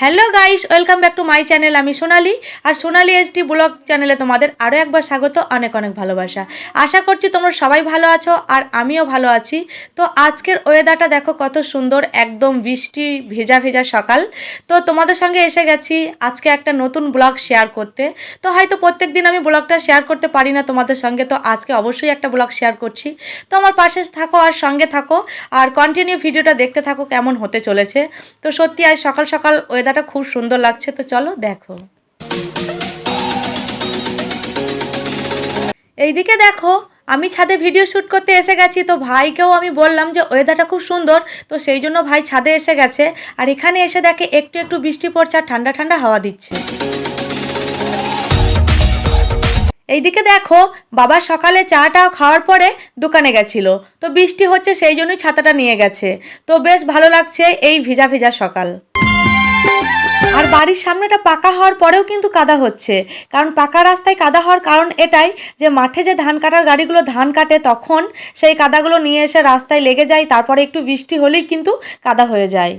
Hello guys welcome back to my channel আমি সোনালি। আর সোনালি ST blog চ্যানেলে তোমাদের আরও একবার স্বাগত। অনেক অনেক ভালোবাসা। আশা করছি তোমরা সবাই ভালো আছো আর আমিও ভালো আছি। তো আজকের ওয়েদারটা দেখো কত সুন্দর, একদম বৃষ্টি, ভেজা ভেজা সকাল। তো তোমাদের সঙ্গে এসে গেছি আজকে একটা নতুন ব্লগ শেয়ার করতে। তো হয়তো প্রত্যেক দিন আমি ব্লগটা শেয়ার করতে পারি না তোমাদের সঙ্গে। তো আজকে অবশ্যই একটা ব্লগ শেয়ার করছি। তো আমার পাশে থাকো আর সঙ্গে থাকো। আর কন্টিনিউ ভিডিওটা দেখতে থাকো কেমন হতে চলেছে। তো সত্যি আজ সকাল সকাল ওয়েদারটা খুব সুন্দর লাগছে, তো চলো দেখো। এইদিকে দেখো, আমি ছাদে ভিডিও শ্যুট করতে এসে গেছি, তো ভাইকেও আমি বললাম যে ওয়েদারটা খুব সুন্দর, তো সেই জন্য ভাই ছাদে এসে গেছে। আর এখানে এসে দেখে একটু একটু বৃষ্টি পড়ছে আর ঠান্ডা ঠান্ডা হাওয়া দিচ্ছে। এইদিকে দেখো, বাবা সকালে চাটা খাওয়ার পরে দোকানে গেছিল, তো বৃষ্টি হচ্ছে সেই জন্যই ছাতাটা নিয়ে গেছে। তো বেশ ভালো লাগছে এই ভিজা ভিজা সকাল। আর বাড়ির সামনেটা পাকা হওয়ার পরেও কিন্তু কাদা হচ্ছে। কারণ পাকা রাস্তায় কাদা হওয়ার কারণ এটাই যে মাঠে যে ধান কাটার গাড়িগুলো ধান কাটে তখন সেই কাদাগুলো নিয়ে এসে রাস্তায় লেগে যায়, তারপরে একটু বৃষ্টি হলেই কিন্তু কাদা হয়ে যায়।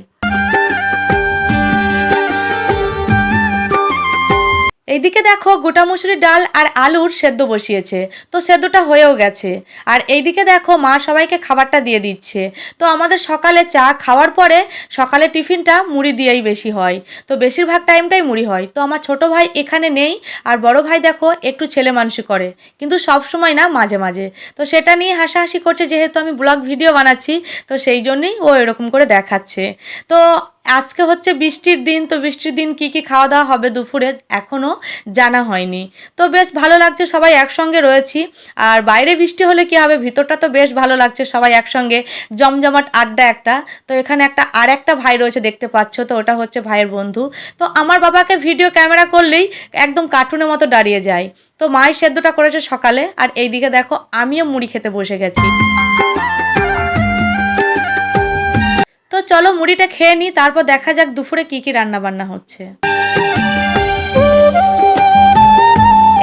এইদিকে দেখো গোটা মুসুরির ডাল আর আলুর সেদ্ধ বসিয়েছে। তো সেদ্ধটা হয়েও গেছে। আর এইদিকে দেখো মা সবাইকে খাবারটা দিয়ে দিচ্ছে। তো আমাদের সকালে চা খাওয়ার পরে সকালে টিফিনটা মুড়ি দিয়েই বেশি হয়। তো বেশিরভাগ টাইমটাই মুড়ি হয়। তো আমার ছোট ভাই এখানে নেই আর বড় ভাই দেখো একটু ছেলে মানুষই করে। কিন্তু সব সময় না মাঝে মাঝে। তো সেটা নিয়ে হাসাহাসি করছে যেহেতু আমি ব্লগ ভিডিও বানাচ্ছি, তো সেই জন্যই ও এরকম করে দেখাচ্ছে। তো আজকে হচ্ছে বৃষ্টির দিন, তো বৃষ্টির দিন কি কি খাওয়া দাওয়া হবে দুপুরে এখনও জানা হয়নি। তো বেশ ভালো লাগছে সবাই একসঙ্গে রয়েছি। আর বাইরে বৃষ্টি হলে কি হবে? ভিতরটা তো বেশ ভালো লাগছে সবাই একসঙ্গে। জমজমাট আড্ডা একটা। তো এখানে একটা আর একটা ভাই রয়েছে, দেখতে পাচ্ছ তো, ওটা হচ্ছে ভাইয়ের বন্ধু। তো আমার বাবাকে ভিডিও ক্যামেরা করলেই একদম কার্টুনের মতো দাঁড়িয়ে যায়। তো মায়ের সেদ্ধটা করেছে সকালে। আর এইদিকে দেখো, আমিও মুড়ি খেতে বসে গেছি। তো চলো মুড়িটা খেয়ে নিই, তারপর দেখা যাক দুপুরে কি কি রান্না বান্না হচ্ছে।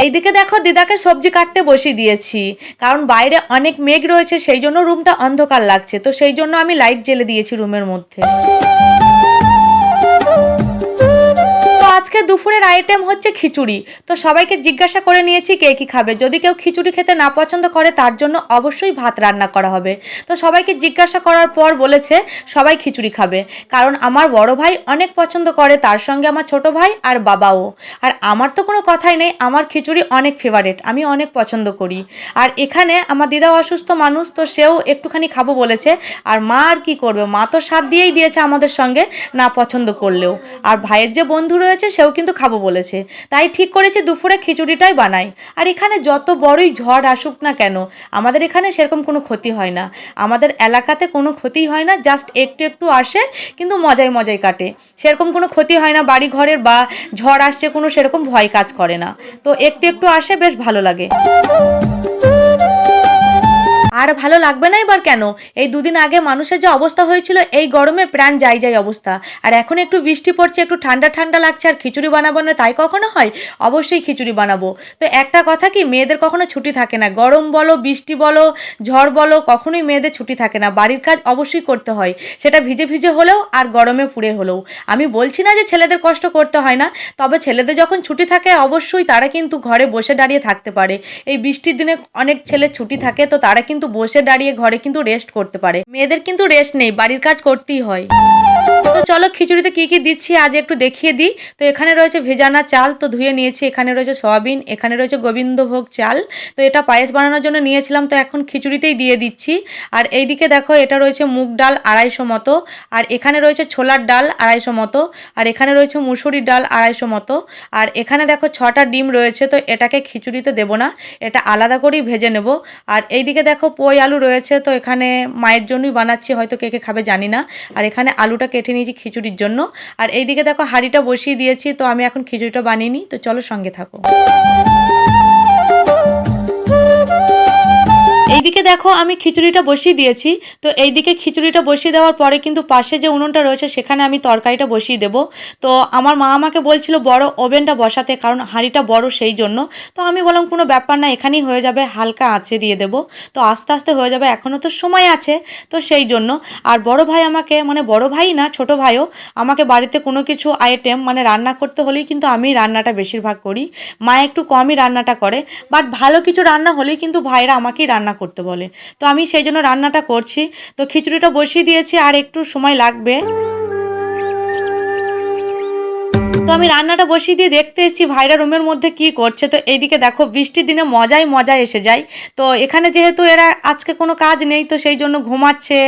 এইদিকে দেখো দিদাকে সবজি কাটতে বসিয়ে দিয়েছি, কারণ বাইরে অনেক মেঘ রয়েছে, সেই জন্য রুমটা অন্ধকার লাগছে, তো সেই জন্য আমি লাইট জ্বেলে দিয়েছি রুমের মধ্যে। আজকে দুপুরের আইটেম হচ্ছে খিচুড়ি। তো সবাইকে জিজ্ঞাসা করে নিয়েছি কে কী খাবে। যদি কেউ খিচুড়ি খেতে না পছন্দ করে, তার জন্য অবশ্যই ভাত রান্না করা হবে। তো সবাইকে জিজ্ঞাসা করার পর বলেছে, সবাই খিচুড়ি খাবে। কারণ আমার বড় ভাই অনেক পছন্দ করে, তার সঙ্গে আমার ছোট ভাই আর বাবাও। আর আমার তো কোনো কথাই নেই, আমার খিচুড়ি অনেক ফেভারেট আমি অনেক পছন্দ করি। আর এখানে আমার দিদা অসুস্থ মানুষ, তো সেও একটুখানি খাব বলেছে। আর মা আর কী করবে? মা তো স্বাদ দিয়েই দিয়েছে আমাদের সঙ্গে না পছন্দ করলেও। আর ভাইয়ের যে বন্ধু রয়েছে সেও কিন্তু খাব বলেছে। তাই ঠিক করেছি, দুপুরে খিচুড়িটাই বানাই। আর এখানে যত বড়ই ঝড় আসুক না কেন, আমাদের এখানে সেরকম কোনো ক্ষতি হয় না। আমাদের এলাকাতে কোনো ক্ষতি হয় না, জাস্ট একটু একটু আসে, কিন্তু মজায় মজায় কাটে। সেরকম কোনো ক্ষতি হয় না বাড়ি ঘরের বা ঝড় আসছে কোনো সেরকম ভয় কাজ করে না। তো একটু একটু আসে, বেশ ভালো লাগে। আর ভালো লাগবে না এবার কেন? এই দুদিন আগে মানুষের যে অবস্থা হয়েছিল, এই গরমে প্রাণ যাই যাই অবস্থা। আর এখন একটু বৃষ্টি পড়ছে, একটু ঠান্ডা ঠান্ডা লাগছে, আর খিচুড়ি বানাবো না তাই কখনো হয়? অবশ্যই খিচুড়ি বানাবো। তো একটা কথা কি, মেয়েদের কখনো ছুটি থাকে না। গরম বলো, বৃষ্টি বলো, ঝড় বলো, কখনোই মেয়েদের ছুটি থাকে না। বাড়ির কাজ অবশ্যই করতে হয়। সেটা ভিজে ভিজে হলেও আর গরমে পুড়ে হলেও। আমি বলছি না যে ছেলেদের কষ্ট করতে হয় না, তবে ছেলেদের যখন ছুটি থাকে, অবশ্যই তারা কিন্তু ঘরে বসে দাঁড়িয়ে থাকতে পারে। এই বৃষ্টির দিনে অনেক ছেলে ছুটি থাকে, তো তারা কিন্তু বসে দাঁড়িয়ে ঘরে কিন্তু রেস্ট করতে পারে। মেয়েদের কিন্তু রেস্ট নেই, বাড়ির কাজ করতেই হয়। তো চলো খিচুড়িতে কি কি দিচ্ছি আজ একটু দেখিয়ে দিই। তো এখানে রয়েছে ভেজানা চাল তো ধুয়ে নিয়েছি, এখানে রয়েছে সয়াবিন, এখানে রয়েছে গোবিন্দভোগ চাল। তো এটা পায়েস বানানোর জন্য নিয়েছিলাম, তো এখন খিচুড়িতেই দিয়ে দিচ্ছি। আর এইদিকে দেখো এটা রয়েছে মুগ ডাল আড়াইশো মতো, আর এখানে রয়েছে ছোলার ডাল আড়াইশো মতো, আর এখানে রয়েছে মুসুরির ডাল আড়াইশো মতো। আর এখানে দেখো ছটা ডিম রয়েছে, তো এটাকে খিচুড়িতে দেবো না, এটা আলাদা করেই ভেজে নেব। আর এইদিকে দেখো পই আলু রয়েছে, তো এখানে মায়ের জন্যই বানাচ্ছি, হয়তো কে কে খাবে জানি না। আর এখানে আলুটা কেটে নিয়েছি খিচুড়ির জন্য। আর এইদিকে দেখো হাঁড়িটা বসিয়ে দিয়েছি, তো আমি এখন খিচুড়িটা বানিয়ে নিই, তো চলো সঙ্গে থাকো। দেখো, আমি খিচুড়িটা বসিয়ে দিয়েছি। তো এইদিকে খিচুড়িটা বসিয়ে দেওয়ার পরে কিন্তু পাশে যে উনুনটা রয়েছে, সেখানে আমি তরকারিটা বসিয়ে দেবো। তো আমার মা আমাকে বলছিল, বড় ওভেনটা বসাতে, কারণ হাঁড়িটা বড় সেই জন্য। তো আমি বললাম, কোনো ব্যাপার না, এখানেই হয়ে যাবে, হালকা আঁচে দিয়ে দেবো। তো আস্তে আস্তে হয়ে যাবে এখনও তো সময় আছে, তো সেই জন্য। আর বড় ভাই আমাকে মানে বড় ভাই না, ছোট ভাইও, আমাকে বাড়িতে কোনো কিছু আইটেম মানে রান্না করতে হলেই কিন্তু আমি রান্নাটা বেশিরভাগ করি। মা একটু কমই রান্নাটা করে বাট ভালো কিছু রান্না হলেই কিন্তু ভাইরা আমাকেই রান্না করতে বলে। তো আমি সেই জন্য রান্নাটা করছি। তো খিচুড়িটা বসিয়ে দিয়েছি আর একটু সময় লাগবে। তো আমি রান্নাটা বসিয়ে দিয়ে দেখতে এসেছি ভাইরা রুমের মধ্যে কি করছে। তো এইদিকে দেখো, বৃষ্টির দিনে মজাই মজা এসে যায়। তো এখানে যেহেতু এরা আজকে কোনো কাজ নেই, তো সেই জন্য ঘুমাচ্ছে,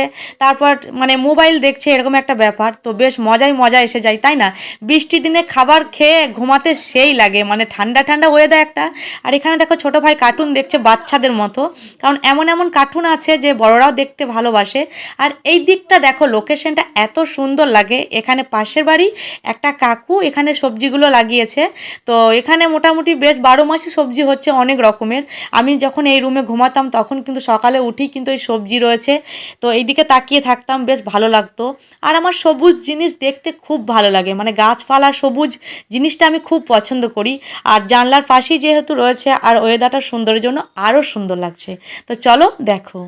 তারপর মানে মোবাইল দেখছে, এরকম একটা ব্যাপার। তো বেশ মজাই মজা এসে যায়, তাই না? বৃষ্টির দিনে খাবার খেয়ে ঘুমাতে সেই লাগে মানে ঠান্ডা ঠান্ডা ওয়েদার একটা। আর এখানে দেখো, ছোট ভাই কার্টুন দেখছে বাচ্চাদের মতো। কারণ এমন এমন কার্টুন আছে যে বড়রাও দেখতে ভালোবাসে। আর এই দিকটা দেখো লোকেশনটা এত সুন্দর লাগে। এখানে পাশের বাড়ি একটা কাকু, এখানে সবজিগুলো লাগিয়েছে। তো এখানে মোটামুটি বেশ বারো মাসই সবজি হচ্ছে অনেক রকমের। আমি যখন এই রুমে ঘুমাতাম তখন কিন্তু সকালে উঠি কিন্তু এই সবজি রয়েছে। তো এইদিকে তাকিয়ে থাকতাম, বেশ ভালো লাগতো। আর আমার সবুজ জিনিস দেখতে খুব ভালো লাগে। মানে গাছপালা, সবুজ জিনিসটা আমি খুব পছন্দ করি। আর জানলার পাশেই যেহেতু রয়েছে, আর ওয়েদারটা সুন্দরের জন্য আরও সুন্দর লাগছে। তো চলো দেখো।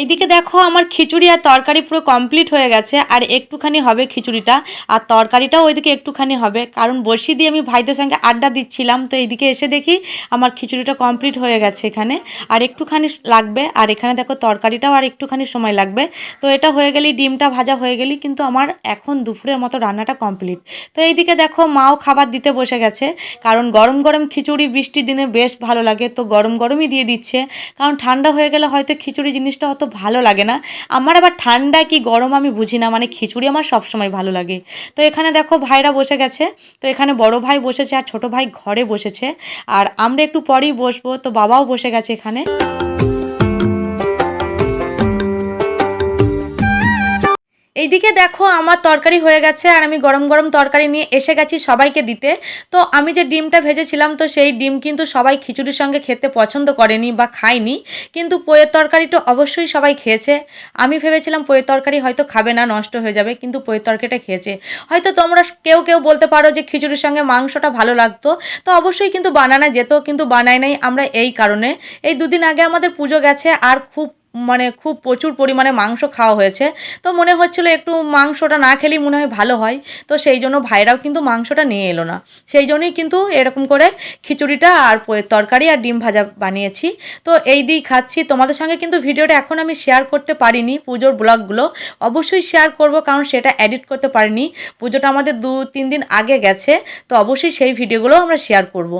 এইদিকে দেখো, আমার খিচুড়ি আর তরকারি পুরো কমপ্লিট হয়ে গেছে, আর একটুখানি হবে খিচুড়িটা, আর তরকারিটাও ওইদিকে একটুখানি হবে। কারণ বসিয়ে দিয়ে আমি ভাইদের সঙ্গে আড্ডা দিচ্ছিলাম, তো এইদিকে এসে দেখি আমার খিচুড়িটা কমপ্লিট হয়ে গেছে এখানে। আর একটুখানি লাগবে, আর এখানে দেখো তরকারিটাও আর একটুখানি সময় লাগবে। তো এটা হয়ে গেলেই, ডিমটা ভাজা হয়ে গেলেই কিন্তু আমার এখন দুপুরের মতো রান্নাটা কমপ্লিট তো এইদিকে দেখো, মাও খাবার দিতে বসে গেছে, কারণ গরম গরম খিচুড়ি, বৃষ্টির দিনে বেশ ভালো লাগে, তো গরম গরমই দিয়ে দিচ্ছে। কারণ ঠান্ডা হয়ে গেলে হয়তো খিচুড়ি জিনিসটা অত ভালো লাগে না। আমার আবার ঠান্ডা কি গরম আমি বুঝি না মানে খিচুড়ি আমার সবসময় ভালো লাগে। তো এখানে দেখো ভাইরা বসে গেছে, তো এখানে বড় ভাই বসেছে আর ছোট ভাই ঘরে বসেছে। আর আমরা একটু পরেই বসবো, তো বাবাও বসে গেছে এখানে। এইদিকে দেখো আমার তরকারি হয়ে গেছে আর আমি গরম গরম তরকারি নিয়ে এসে গেছি সবাইকে দিতে। তো আমি যে ডিমটা ভেজেছিলাম, তো সেই ডিম কিন্তু সবাই খিচুড়ির সঙ্গে খেতে পছন্দ করেনি বা খায়নি। কিন্তু পোয়ের তরকারিটা অবশ্যই সবাই খেয়েছে। আমি ভেবেছিলাম পোয়ের তরকারি হয়তো খাবে না, নষ্ট হয়ে যাবে, কিন্তু পোয়ের তরকারিটা খেয়েছে। হয়তো তোমরা কেউ কেউ বলতে পারো যে খিচুড়ির সঙ্গে মাংসটা ভালো লাগতো। তো অবশ্যই কিন্তু বানানো যেত, কিন্তু বানাই নাই আমরা এই কারণে। এই দুদিন আগে আমাদের পুজো গেছে আর খুব মানে খুব প্রচুর পরিমাণে মাংস খাওয়া হয়েছে। তো মনে হচ্ছিল একটু মাংসটা না খেলেই মনে হয় ভালো হয়। তো সেই জন্য ভাইরাও কিন্তু মাংসটা নিয়ে এলো না। সেই জন্যই কিন্তু এরকম করে খিচুড়িটা আর তরকারি আর ডিম ভাজা বানিয়েছি। তো এই দিয়েই খাচ্ছি। তোমাদের সঙ্গে কিন্তু ভিডিওটা এখন আমি শেয়ার করতে পারিনি পুজোর ব্লগগুলো। অবশ্যই শেয়ার করব কারণ সেটা এডিট করতে পারিনি। পুজোটা আমাদের দু তিন দিন আগে গেছে। তো অবশ্যই সেই ভিডিওগুলো আমরা শেয়ার করব।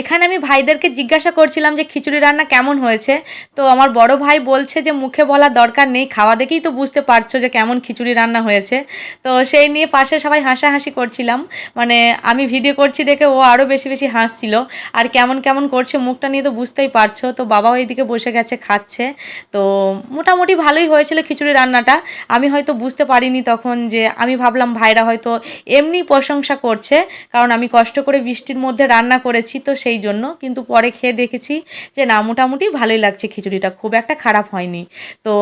এখানে আমি ভাইদেরকে জিজ্ঞাসা করছিলাম যে খিচুড়ি রান্না কেমন হয়েছে। তো আমার বড় ভাই বলছে যে মুখে বলার দরকার নেই, খাওয়া দেখেই তো বুঝতে পারছ যে কেমন খিচুড়ি রান্না হয়েছে। তো সেই নিয়ে পাশে সবাই হাসাহাসি করছিলাম। মানে আমি ভিডিও করছি দেখে ও আরও বেশি বেশি হাসছিল। আর কেমন কেমন করছে মুখটা নিয়ে তো বুঝতেই পারছ। তো বাবাও এইদিকে বসে গেছে, খাচ্ছে। তো মোটামুটি ভালোই হয়েছিল খিচুড়ি রান্নাটা। আমি হয়তো বুঝতে পারিনি তখন যে আমি ভাবলাম ভাইরা হয়তো এমনি প্রশংসা করছে, কারণ আমি কষ্ট করে বৃষ্টির মধ্যে রান্না করেছি। তো সেই জন্য। কিন্তু পরে খেয়ে দেখেছি যে না, মোটামুটি ভালোই লাগছে খিচুড়িটা। খুব একটা খারাপ হয়নি। তো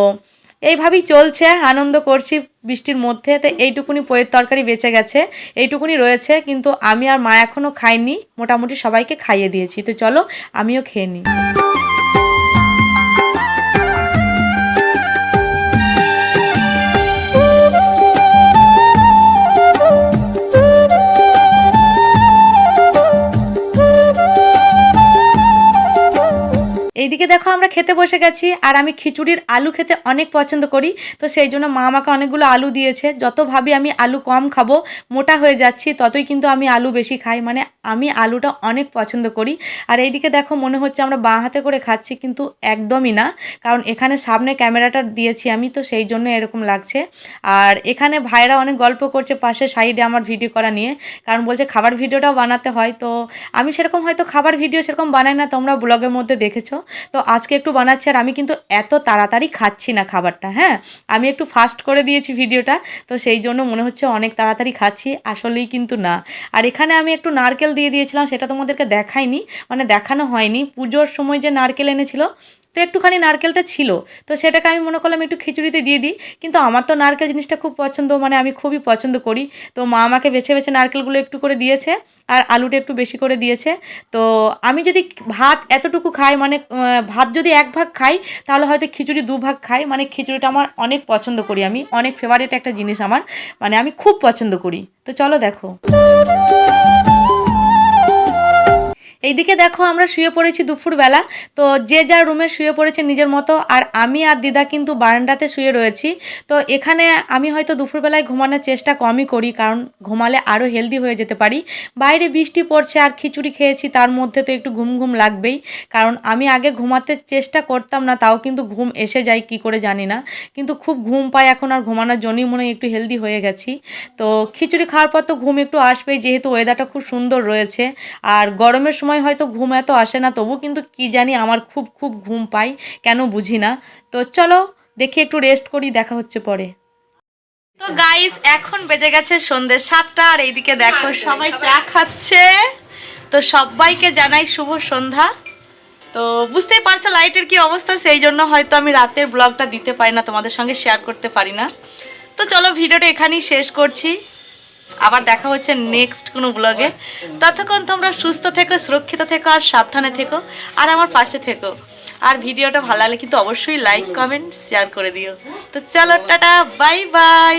এইভাবেই চলছে, আনন্দ করছি বৃষ্টির মধ্যে। তো এইটুকুনি পয়ের তরকারি বেঁচে গেছে, এইটুকুনি রয়েছে। কিন্তু আমি আর মা এখনও খাইনি, মোটামুটি সবাইকে খাইয়ে দিয়েছি। তো চলো, আমিও খেয়ে নিই। এইদিকে দেখো আমরা খেতে বসে গেছি, আর আমি খিচুড়ির আলু খেতে অনেক পছন্দ করি, তো সেই জন্য মা আমাকে অনেকগুলো আলু দিয়েছে। যত ভাবি আমি আলু কম খাব, মোটা হয়ে যাচ্ছি, ততই কিন্তু আমি আলু বেশি খাই। মানে আমি আলুটা অনেক পছন্দ করি। আর এইদিকে দেখো মনে হচ্ছে আমরা বাঁ হাতে করে খাচ্ছি, কিন্তু একদমই না, কারণ এখানে সামনে ক্যামেরাটা দিয়েছি আমি, তো সেই জন্য এরকম লাগছে। আর এখানে ভাইরা অনেক গল্প করছে পাশে সাইডে আমার ভিডিও করা নিয়ে, কারণ বলছে খাবার ভিডিওটাও বানাতে হয়, তো আমি সেরকম হয়তো খাবার ভিডিও সেরকম বানাই না, তোমরা ব্লগের মধ্যে দেখেছ। তো আজকে একটু বানাচ্ছি আর আমি কিন্তু এত তাড়াতাড়ি খাচ্ছি না খাবারটা হ্যাঁ? আমি একটু ফাস্ট করে দিয়েছি ভিডিওটা, তো সেই জন্য মনে হচ্ছে অনেক তাড়াতাড়ি খাচ্ছি, আসলেই কিন্তু না। আর এখানে আমি একটু নারকেল দিয়ে দিয়েছিলাম, সেটা তোমাদেরকে দেখাইনি মানে দেখানো হয়নি। পুজোর সময় যে নারকেল এনেছিল তো একটুখানি নারকেলটা ছিল, তো সেটাকে আমি মনে করলাম একটু খিচুড়িতে দিয়ে দিই। কিন্তু আমার তো নারকেল জিনিসটা খুব পছন্দ মানে আমি খুবই পছন্দ করি। তো মা আমাকে বেছে বেছে নারকেলগুলো একটু করে দিয়েছে, আর আলুটা একটু বেশি করে দিয়েছে। তো আমি যদি ভাত এতটুকু খাই মানে ভাত যদি এক ভাগ খাই, তাহলে হয়তো খিচুড়ি দু ভাগ খাই। মানে খিচুড়িটা আমার অনেক পছন্দ করি আমি, অনেক ফেভারিট একটা জিনিস আমার। মানে আমি খুব পছন্দ করি। তো চলো দেখো। এইদিকে দেখো, আমরা শুয়ে পড়েছি দুপুরবেলা। তো যে যার রুমে শুয়ে পড়েছে নিজের মতো, আর আমি আর দিদা কিন্তু বারান্দাতে শুয়ে রয়েছি। তো এখানে আমি হয়তো দুপুরবেলায় ঘুমানোর চেষ্টা কমই করি, কারণ ঘুমালে আরও হেলদি হয়ে যেতে পারি। বাইরে বৃষ্টি পড়ছে আর খিচুড়ি খেয়েছি, তার মধ্যে তো একটু ঘুম ঘুম লাগবেই। কারণ আমি আগে ঘুমাতে চেষ্টা করতাম না, তাও কিন্তু ঘুম এসে যায়, কি করে জানি না। কিন্তু খুব ঘুম পাই এখন আর ঘুমানোর জন্যই মনে একটু হেলদি হয়ে গেছি। তো খিচুড়ি খাওয়ার পর তো ঘুম একটু আসবেই, যেহেতু ওয়েদারটা খুব সুন্দর রয়েছে। আর গরমের সময় হয়তো ঘুম এত আসে না তবু কিন্তু কি জানি আমার খুব খুব ঘুম পাই, কেন বুঝি না। তো চলো, দেখি একটু রেস্ট করি, দেখা হচ্ছে পরে। তো গাইস এখন বেজে গেছে সন্ধ্যে সাতটা, আর এইদিকে দেখো সবাই চা খাচ্ছে। তো সবাইকে জানাই শুভ সন্ধ্যা। তো বুঝতেই পারছ লাইটের কি অবস্থা, সেই জন্য হয়তো আমি রাতের ব্লগটা দিতে পারি না, তোমাদের সঙ্গে শেয়ার করতে পারি না। তো চলো ভিডিওটা এখানেই শেষ করছি। আবার দেখা হচ্ছে নেক্সট কোনো ব্লগে ততক্ষণ তোমরা সুস্থ থেকো, সুরক্ষিত থেকো, আর সাবধানে থেকো, আর আমার পাশে থেকো। আর ভিডিওটা ভালো লাগলে কিন্তু অবশ্যই লাইক কমেন্ট শেয়ার করে দিও। তো চলো, টাটা বাই বাই